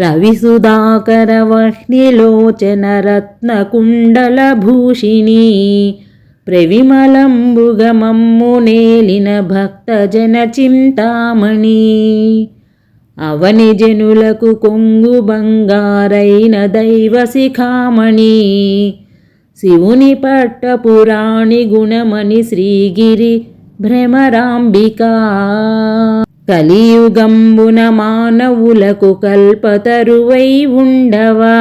రవిసుధాకరవహ్నిలోచనరత్నకుండలభూషిణీ ప్రవిమలంబుగమమ్ము నేలిన భక్తజన చింతామణి. అవని జనులకు కొంగు బంగారైన దైవ శిఖామణి. శివుని పట్టపురాణి గుణమణి శ్రీగిరి భ్రమరాంబికా. కలియుగంబున మానవులకు కల్పతరువై ఉండవా?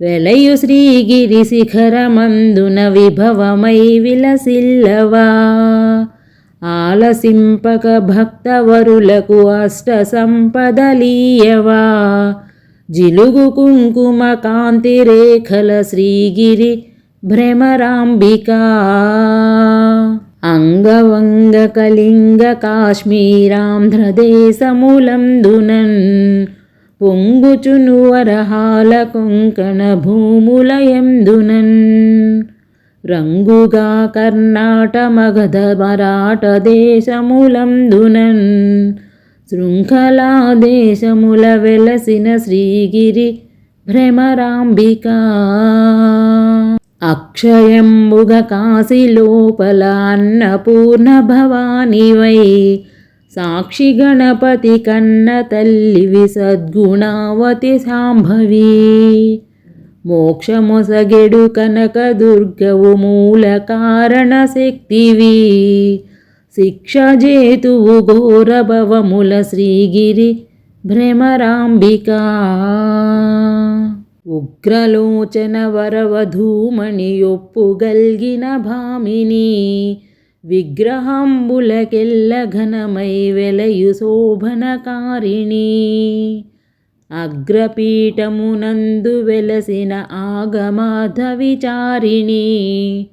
వెలయు శ్రీగిరి శిఖరమందున విభవమై విలసిల్లవా? ఆలసింపక భక్తవరులకు అష్ట సంపదలీయవా? జిలుగు కుంకుమ కాంతి రేఖల శ్రీగిరి భ్రమరాంబికా? అంగవంగ కలింగ కాశ్మీరాంధ్రదేశములందునన్ పొంగుచును వరహాల కొంకణ భూములయందునన్ రంగుగా కర్ణాట మగధ మరాఠ దేశములందునన్ శృంఖలా దేశముల వెలసిన శ్రీగిరి భ్రమరాంబికా. అక్షయంబుగ కాశీ లోపల అన్నపూర్ణ భవానివై సాక్షి గణపతి కన్న తల్లివి సద్గుణావతి సాంభవి. మోక్షమొసగెడు కనక దుర్గవు మూల కారణ శక్తివి. శిక్షజేతువు ఘోర భవముల శ్రీగిరి భ్రమరాంబికా. ఉగ్రలోచన వరవధూమణి ఒప్పుగల్గిన భామిని విగ్రహంబులకెల్ల ఘనమై వెలయు శోభనకారిణి. అగ్రపీఠమునందు వెలసిన ఆగమాధ విచారిణి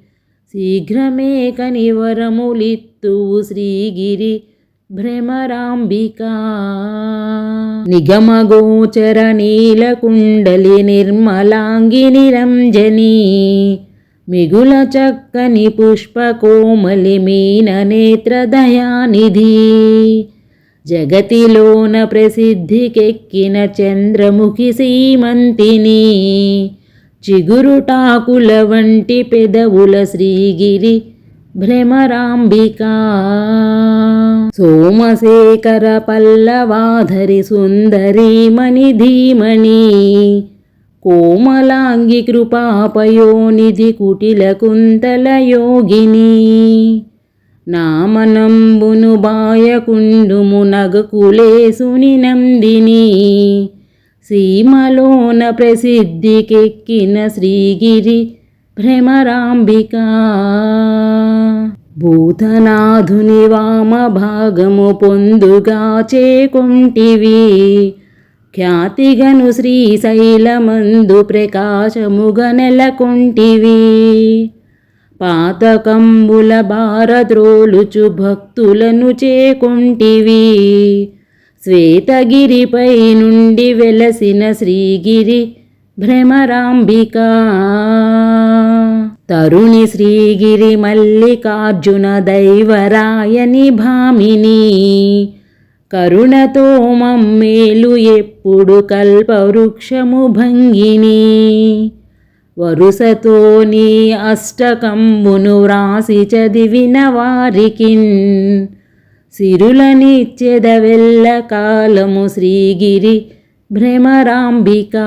శీఘ్రమే కనివరములిత్తువు శ్రీగిరి భ్రమరాంబికా. నిగమగోచర నీలకుండలి నిర్మలాంగి నిరంజని మిగుల చక్కని పుష్పకోమలి మీన నేత్రదయానిధి జగతిలోన ప్రసిద్ధికెక్కిన చంద్రముఖి సీమంతిని. చిగురుటాకుల వంటి పెదవుల శ్రీగిరి భ్రమరాంబికా. సోమశేఖర పల్లవాధరి సుందరీమణి ధీమణి కోమలాంగి కృపాపయోనిధి కుటిల కుంతల యోగిని నామనంబును బాయకుండుము నగకులేసుని నందిని సీమలోన ప్రసిద్ధికెక్కిన శ్రీగిరి భ్రమరాంబికా. భూతనాథుని వామ భాగము పొందుగా చేకుంటివి ఖ్యాతిగను శ్రీశైలమందు ప్రకాశముగ నెలకొంటివి పాతకంబుల భారద్రోలుచు భక్తులను చేకుంటివి. శ్వేతగిరిపై నుండి వెలసిన శ్రీగిరి భ్రమరాంబికా. తరుణి శ్రీగిరి మల్లికార్జున దైవరాయని భామిని. కరుణతో మమ్మేలు ఎప్పుడు కల్పవృక్షము భంగిని. వరుసతో నీ అష్టకంబును వ్రాసి చదివిన వారికిన్. సిరులనిచ్చెదవెల్ల కాలము శ్రీగిరి భ్రమరాంబికా.